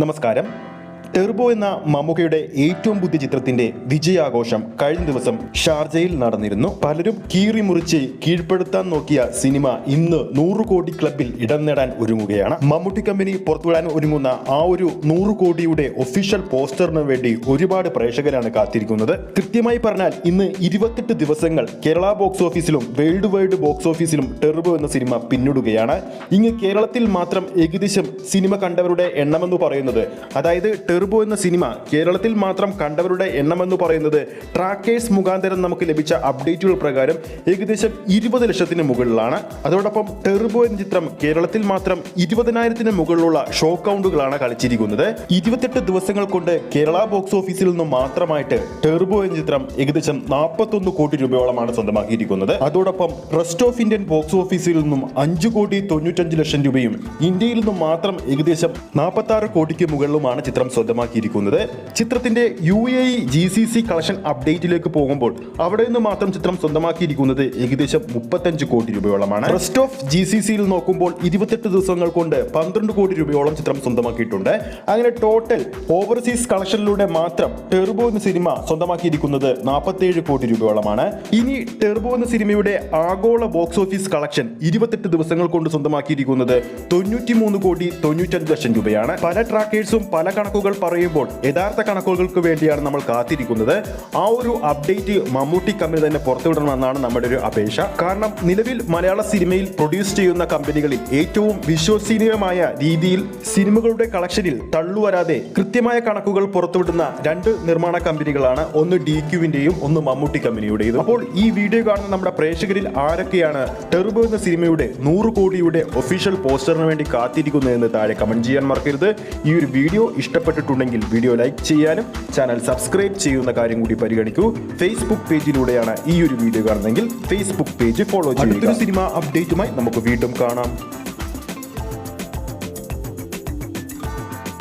നമസ്കാരം. ടെർബോ എന്ന മമ്മൂക്കയുടെ ഏറ്റവും പുതിയ ചിത്രത്തിന്റെ വിജയാഘോഷം കഴിഞ്ഞ ദിവസം ഷാർജയിൽ നടന്നിരുന്നു. പലരും കീറി മുറിച്ച് കീഴ്പ്പെടുത്താൻ നോക്കിയ സിനിമ ഇന്ന് നൂറ് കോടി ക്ലബിൽ ഇടം നേടാൻ ഒരുങ്ങുകയാണ്. മമ്മൂട്ടി കമ്പനി പുറത്തുവിടാൻ ഒരുങ്ങുന്ന ആ ഒരു നൂറ് കോടിയുടെ ഒഫീഷ്യൽ പോസ്റ്ററിന് വേണ്ടി ഒരുപാട് പ്രേക്ഷകരാണ് കാത്തിരിക്കുന്നത്. കൃത്യമായി പറഞ്ഞാൽ ഇന്ന് ഇരുപത്തെട്ട് ദിവസങ്ങൾ കേരള ബോക്സ് ഓഫീസിലും വേൾഡ് വൈഡ് ബോക്സ് ഓഫീസിലും ടെർബോ എന്ന സിനിമ പിന്നിടുകയാണ്. ഇങ്ങ് കേരളത്തിൽ മാത്രം ഏകദേശം സിനിമ കണ്ടവരുടെ എണ്ണമെന്ന് പറയുന്നത് അതായത് ടെർബോ എന്ന സിനിമ കേരളത്തിൽ മാത്രം കണ്ടവരുടെ എണ്ണമെന്ന് പറയുന്നത് ട്രാക്കേഴ്സ് മുഖാന്തരം നമുക്ക് ലഭിച്ച അപ്ഡേറ്റുകൾ പ്രകാരം ഏകദേശം ഇരുപത് ലക്ഷത്തിന് മുകളിലാണ്. അതോടൊപ്പം ടെർബോ എന്ന ചിത്രം കേരളത്തിൽ മാത്രം ഇരുപതിനായിരത്തിന് മുകളിലുള്ള ഷോ കൗണ്ടുകളാണ് കളിച്ചിരിക്കുന്നത്. ഇരുപത്തെട്ട് ദിവസങ്ങൾ കൊണ്ട് കേരള ബോക്സ് ഓഫീസിൽ നിന്ന് മാത്രമായിട്ട് ടെർബോ എന്ന ചിത്രം ഏകദേശം നാൽപ്പത്തൊന്ന് കോടി രൂപയോളമാണ് സ്വന്തമാക്കിയിരിക്കുന്നത്. അതോടൊപ്പം റെസ്റ്റ് ഓഫ് ഇന്ത്യൻ ബോക്സ് ഓഫീസിൽ നിന്നും അഞ്ച് കോടി തൊണ്ണൂറ്റഞ്ച് ലക്ഷം രൂപയും ഇന്ത്യയിൽ നിന്നും മാത്രം ഏകദേശം നാൽപ്പത്തി ആറ് കോടിക്ക് മുകളിലുമാണ് ചിത്രം സ്വന്തമാക്കിയിരിക്കുന്നത് ചിത്രത്തിന്റെ U A G C C collection അപ്ഡേറ്റിലേക്ക് പോകുമ്പോൾ അവിടെ നിന്ന് മാത്രം ചിത്രം സ്വന്തമാക്കിയിരിക്കുന്നത് ഏകദേശം മുപ്പത്തഞ്ച് കോടി രൂപയോളമാണ്. റെസ്റ്റ് ഓഫ് ജി സി സിയിൽ നോക്കുമ്പോൾ ഇരുപത്തെട്ട് ദിവസങ്ങൾ കൊണ്ട് പന്ത്രണ്ട് കോടി രൂപയോളം ചിത്രം സ്വന്തമാക്കിയിട്ടുണ്ട്. അങ്ങനെ ടോട്ടൽ ഓവർസീസ് കളക്ഷനിലൂടെ മാത്രം ടെർബോ എന്ന സിനിമ സ്വന്തമാക്കിയിരിക്കുന്നത് നാൽപ്പത്തേഴ് കോടി രൂപയോളമാണ്. ഇനി ടെർബോ എന്ന സിനിമയുടെ ആഗോള ബോക്സ് ഓഫീസ് കളക്ഷൻ ഇരുപത്തെട്ട് ദിവസങ്ങൾ കൊണ്ട് സ്വന്തമാക്കിയിരിക്കുന്നത് തൊണ്ണൂറ്റി മൂന്ന് കോടി തൊണ്ണൂറ്റഞ്ച് ലക്ഷം രൂപയാണ്. പല ട്രാക്കേഴ്സും പല കണക്കുകൾ പറയുമ്പോൾ യഥാർത്ഥ കണക്കുകൾക്ക് വേണ്ടിയാണ് നമ്മൾ കാത്തിരിക്കുന്നത്. ആ ഒരു അപ്ഡേറ്റ് മമ്മൂട്ടി കമ്പനി തന്നെ പുറത്തുവിടണമെന്നാണ് നമ്മുടെ ഒരു അപേക്ഷ. കാരണം നിലവിൽ മലയാള സിനിമയിൽ പ്രൊഡ്യൂസ് ചെയ്യുന്ന കമ്പനികളിൽ ഏറ്റവും വിശ്വസനീയമായ രീതിയിൽ സിനിമകളുടെ കളക്ഷനിൽ തള്ളുവരാതെ കൃത്യമായ കണക്കുകൾ പുറത്തുവിടുന്ന രണ്ട് നിർമ്മാണ കമ്പനികളാണ് ഒന്ന് ഡി ക്യുവിന്റെയും ഒന്ന് മമ്മൂട്ടി കമ്പനിയുടെയും അപ്പോൾ ഈ വീഡിയോ കാണുന്ന നമ്മുടെ പ്രേക്ഷകരിൽ ആരൊക്കെയാണ് ടെർബോ എന്ന സിനിമയുടെ നൂറ് കോടിയുടെ ഒഫീഷ്യൽ പോസ്റ്ററിന് വേണ്ടി കാത്തിരിക്കുന്നു എന്ന് താഴെ കമന്റ് ചെയ്യാൻ മറക്കരുത്. ഈ ഒരു വീഡിയോ ഇഷ്ടപ്പെട്ടിട്ടുണ്ടെങ്കിൽ വീഡിയോ ലൈക്ക് ചെയ്യാനും ചാനൽ സബ്സ്ക്രൈബ് ചെയ്യുന്ന കാര്യം കൂടി പരിഗണിക്കൂ. ഫേസ്ബുക്ക് പേജിലൂടെയാണ് ഈ ഒരു വീഡിയോ കാണുന്നതെങ്കിൽ ഫേസ്ബുക്ക് പേജ് ഫോളോ ചെയ്യുക. സിനിമ അപ്ഡേറ്റുമായി നമുക്ക് വീണ്ടും കാണാം.